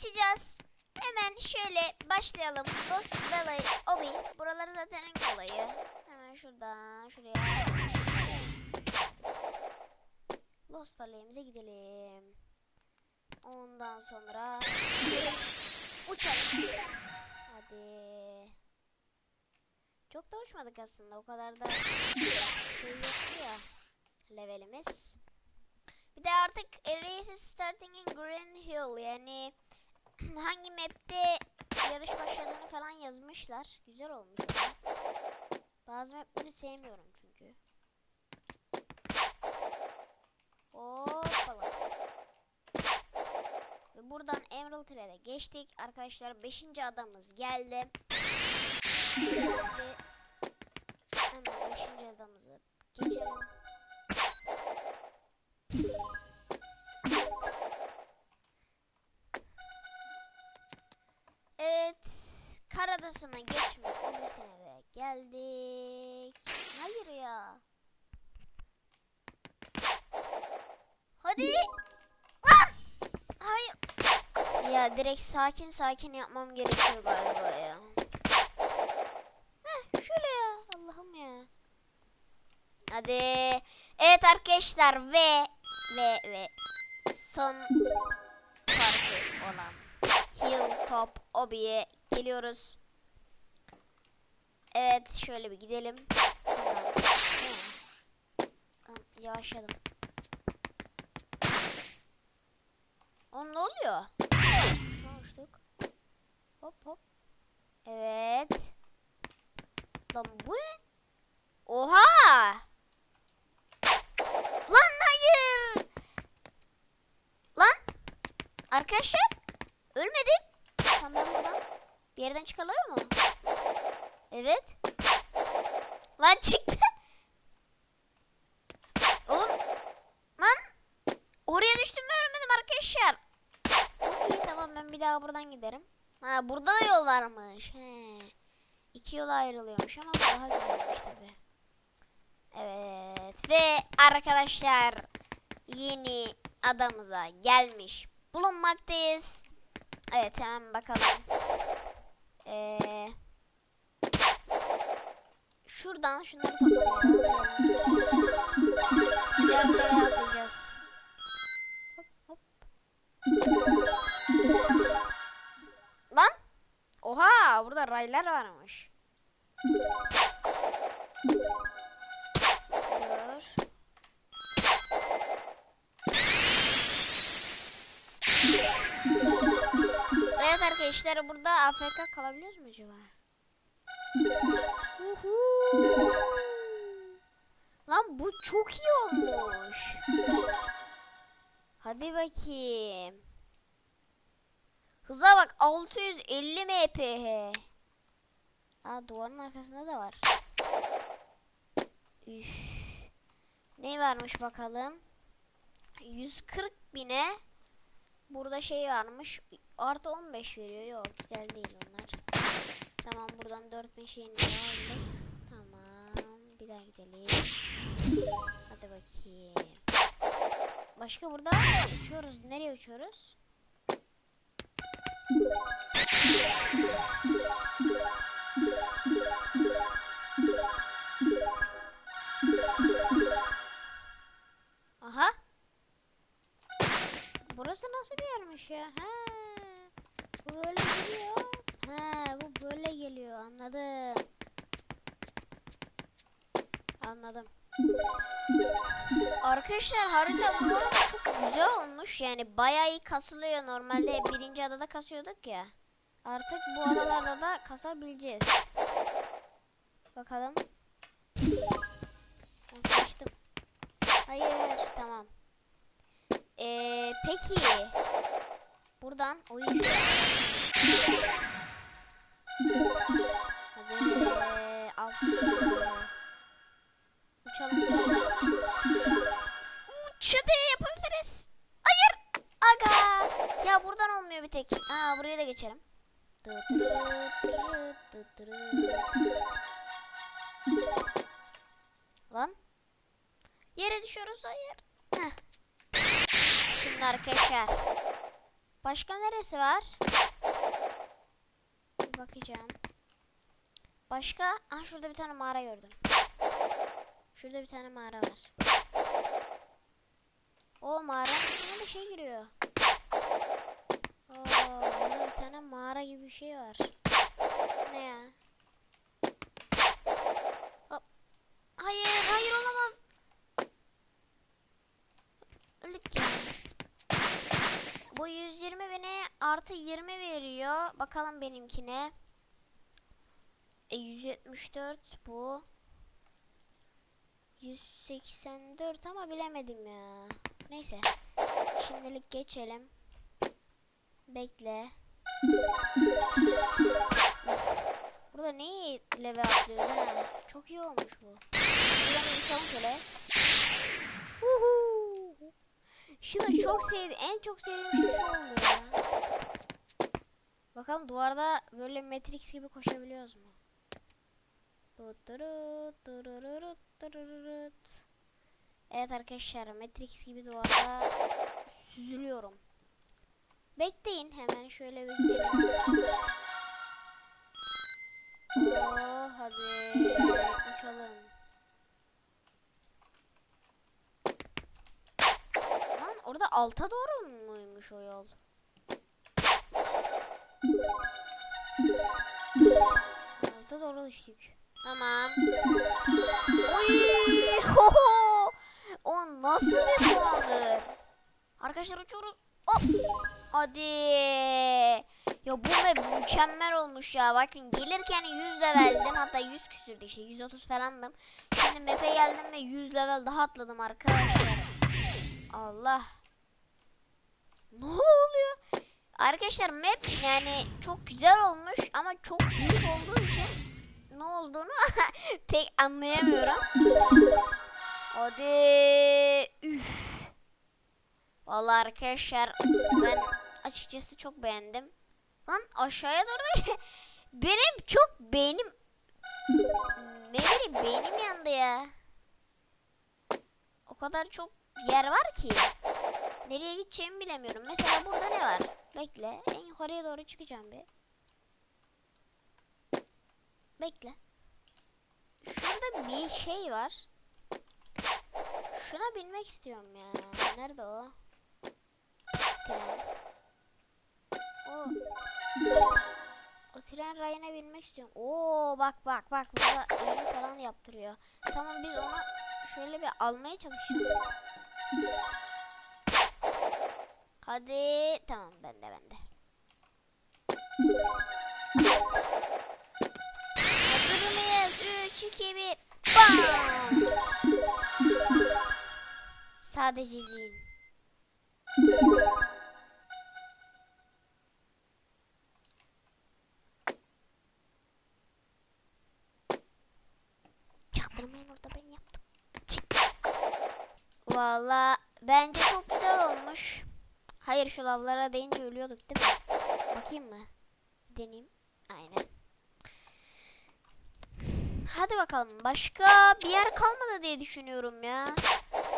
açacağız. Hemen şöyle başlayalım. Lost Valley Obi. Buraları zaten en kolayı. Hemen şuradan şuraya. Lost Valley'imize gidelim. Ondan sonra uçalım. Hadi. Çok da uçmadık aslında. O kadar da şey yoktu ya. Levelimiz. Bir de artık is starting in Green Hill. Yani hangi map'te yarış başladığını falan yazmışlar. Güzel olmuş. Bazı map'leri sevmiyorum çünkü. Hoppala. Ve buradan Emerald ile de geçtik. Arkadaşlar 5. adamımız geldi. Ve hemen 5. adamımızı geçelim. Ya direkt sakin sakin yapmam gerekiyor galiba ya. Heh, şöyle ya. Allah'ım ya. Hadi. Evet arkadaşlar ve ve ve son parkı olan Hilltop Obi'ye geliyoruz. Evet şöyle bir gidelim. Yavaşladım. Oğlum ne oluyor? Ne uçtuk? Hop hop. Evet. Lan bu ne? Oha! Lan hayır! Lan! Arkadaşlar ölmedim. Tamam buradan. Bir yerden çıkarılıyor mu? Evet. Lan çıktı. Oğlum. Lan. Oraya düştüm mü ölmedim arkadaşlar. Çok iyi tamam ben bir daha buradan giderim. Ha burada da yol varmış. He. İki yola ayrılıyormuş ama bu daha güzelmiş tabi. Evet ve arkadaşlar yeni adamıza gelmiş bulunmaktayız. Evet hemen bakalım. Ee, şuradan şunları toplamayalım. Güzel atlayacağız. Hop hop. Burada raylar varmış. Dur. Evet arkadaşlar burada AFK kalabiliyoruz mu acaba? Uhu. Lan bu çok iyi olmuş. Hadi bakayım. Hıza bak 650 mph. Aa duvarın arkasında da var. Üf. Ne varmış bakalım. 140 bine burada şey varmış. Artı 15 veriyor. Yok güzel değil onlar. Tamam buradan 4000 şeyini de aldık. Tamam. Bir daha gidelim. Hadi bakayım. Başka burada uçuyoruz. Nereye uçuyoruz? Aha. Burası nasıl bir yermiş ya? Ha. Bu böyle geliyor. Ha, bu böyle geliyor. Anladım. Anladım. Arkadaşlar harita bu arada çok güzel olmuş. Yani bayağı iyi kasılıyor. Normalde birinci adada kasıyorduk ya. Artık bu adalarda da kasabileceğiz. Bakalım. Ben seçtim. Hayır tamam. Ee, peki. Buradan oyuncu. Hadi al. Olmuyor bir tek. Aa buraya da geçelim. Lan. Yere düşüyoruz hayır. Heh. Şimdi arkadaşlar. Başka neresi var? Bir bakacağım. Başka? Ah şurada bir tane mağara gördüm. Şurada bir tane mağara var. O mağaranın içine bir şey giriyor. Oo, burada bir tane mağara gibi bir şey var. Ne ya? Hop. Hayır, hayır olamaz. Öldük ya. Bu 120 bine artı 20 veriyor. Bakalım benimkine. E, 174 bu. 184 ama bilemedim ya. Neyse. Şimdilik geçelim. Bekle. Burada neyi level atlıyoruz ha? Çok iyi olmuş bu. Şuradan bir uçalım şöyle. Şunu çok sevdim. En çok sevdiğim şey şu oldu ya. Bakalım duvarda böyle Matrix gibi koşabiliyoruz mu? Evet arkadaşlar Matrix gibi duvarda süzülüyorum. Bekleyin hemen şöyle gidelim. Oh hadi uçalım. Lan orada alta doğru muymuş o yol? Alta doğru düştük. Tamam. Oy! Hoho! O nasıl bir puandır? Arkadaşlar uçuyoruz. Hop! Hadi. Ya bu map mükemmel olmuş ya. Bakın gelirken 100 leveldim. Hatta 100 küsürdü işte. 130 falandım. Şimdi map'e geldim ve 100 level daha atladım arkadaşlar. Allah. Ne oluyor? Arkadaşlar map yani çok güzel olmuş ama çok büyük olduğu için ne olduğunu pek anlayamıyorum. Hadi. Üf. Vallahi arkadaşlar ben açıkçası çok beğendim. Lan aşağıya doğru benim çok beynim ne bileyim beynim yandı ya. O kadar çok yer var ki. Nereye gideceğimi bilemiyorum. Mesela burada ne var? Bekle. En yukarıya doğru çıkacağım bir. Bekle. Şurada bir şey var. Şuna binmek istiyorum ya. Nerede o? O. Tren rayına binmek istiyorum. Oo bak bak bak burada eğim falan yaptırıyor. Tamam biz onu şöyle bir almaya çalışalım. Hadi tamam bende bende. Hazır mıyız? 3 2 1 Bam! Sadece zihin. Çaktırmayın orada ben yaptım. Çık. Valla bence çok güzel olmuş. Hayır şu lavlara değince ölüyorduk değil mi? Bakayım mı? Deneyeyim. Aynen. Hadi bakalım. Başka bir yer kalmadı diye düşünüyorum ya.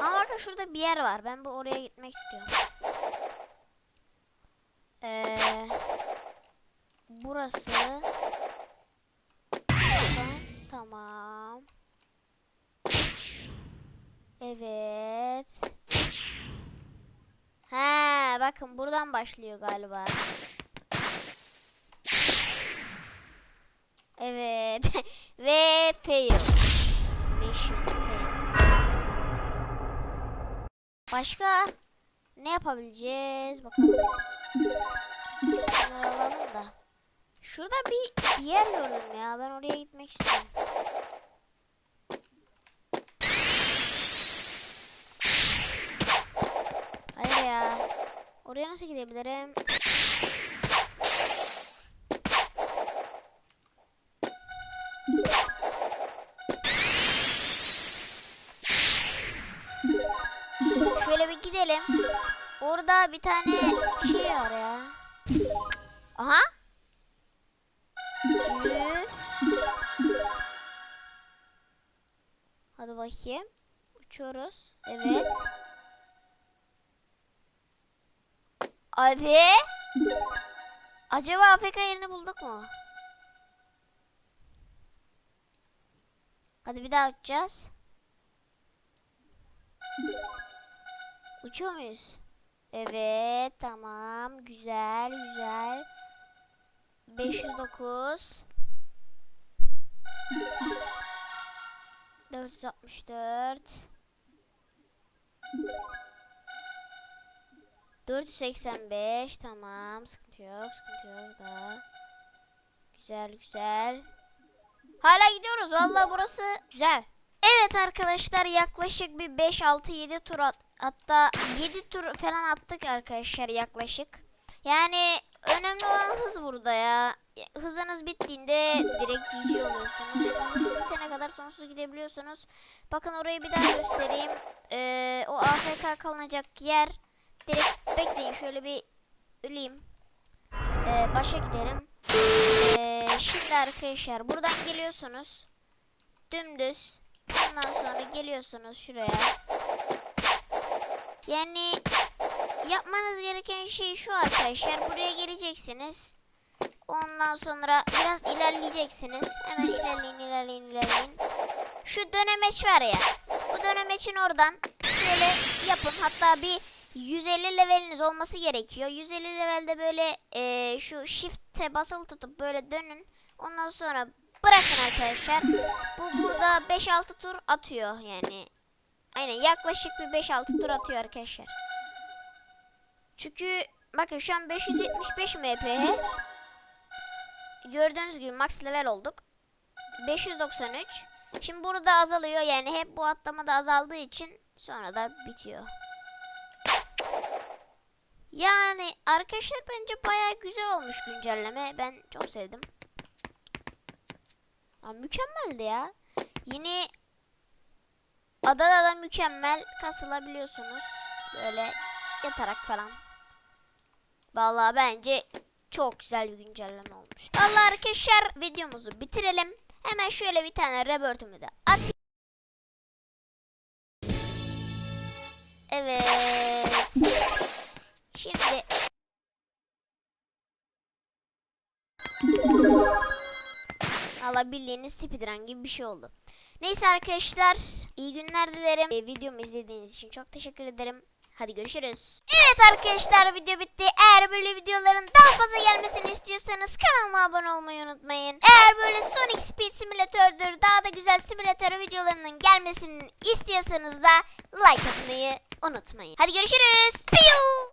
Ama bakın şurada bir yer var. Ben bu oraya gitmek istiyorum. Ee, burası. Tamam. Evet. He, bakın buradan başlıyor galiba. Evet. Ve fail. Mission fail. Başka ne yapabileceğiz bakalım. Şurada bir, yer gördüm ya. Ben oraya gitmek istiyorum. Hayır ya. Oraya nasıl gidebilirim? Şöyle bir gidelim. Orada bir tane şey var ya. Aha. Hadi bakayım. Uçuyoruz. Evet. Hadi. Acaba AFK yerini bulduk mu? Hadi bir daha uçacağız. Uçuyor muyuz? Evet tamam güzel güzel. 509 464 485 tamam sıkıntı yok sıkıntı yok daha. Güzel güzel. Hala gidiyoruz vallahi burası güzel. Evet arkadaşlar yaklaşık bir 5 6 7 tur at, hatta 7 tur falan attık arkadaşlar yaklaşık. Yani önemli olan hız burada ya. Hızınız bittiğinde direkt GG oluyorsunuz. Hızınız bitene kadar sonsuz gidebiliyorsunuz. Bakın orayı bir daha göstereyim. Ee, o AFK kalınacak yer. Direkt bekleyin şöyle bir öleyim. Ee, başa gidelim. Ee, şimdi arkadaşlar buradan geliyorsunuz. Dümdüz. Ondan sonra geliyorsunuz şuraya. Yani yapmanız gereken şey şu arkadaşlar. Buraya geleceksiniz. Ondan sonra biraz ilerleyeceksiniz. Hemen ilerleyin ilerleyin ilerleyin. Şu dönemeç var ya. Bu dönemeçin oradan şöyle yapın. Hatta bir 150 leveliniz olması gerekiyor. 150 levelde böyle eee, şu shift'e basılı tutup böyle dönün. Ondan sonra bırakın arkadaşlar. Bu burada 5-6 tur atıyor yani. Aynen yaklaşık bir 5-6 tur atıyor arkadaşlar. Çünkü bakın şu an 575 MP. Gördüğünüz gibi max level olduk. 593. Şimdi burada azalıyor yani hep bu atlamada azaldığı için sonra da bitiyor. Yani arkadaşlar bence bayağı güzel olmuş güncelleme. Ben çok sevdim. Ya mükemmeldi ya. Yine adada da mükemmel kasılabiliyorsunuz. Böyle yatarak falan. Vallahi bence çok güzel bir güncelleme olmuş. Allah arkadaşlar videomuzu bitirelim. Hemen şöyle bir tane revert'ümü de atayım. Evet. Şimdi Allah bildiğiniz speedrun gibi bir şey oldu. Neyse arkadaşlar iyi günler dilerim. Ee, videomu izlediğiniz için çok teşekkür ederim. Hadi görüşürüz. Evet arkadaşlar video bitti. Eğer böyle videoların daha fazla gelmesini istiyorsanız kanalıma abone olmayı unutmayın. Eğer böyle Sonic Speed Simülatördür daha da güzel simülatör videolarının gelmesini istiyorsanız da like atmayı unutmayın. Hadi görüşürüz. Piyuu.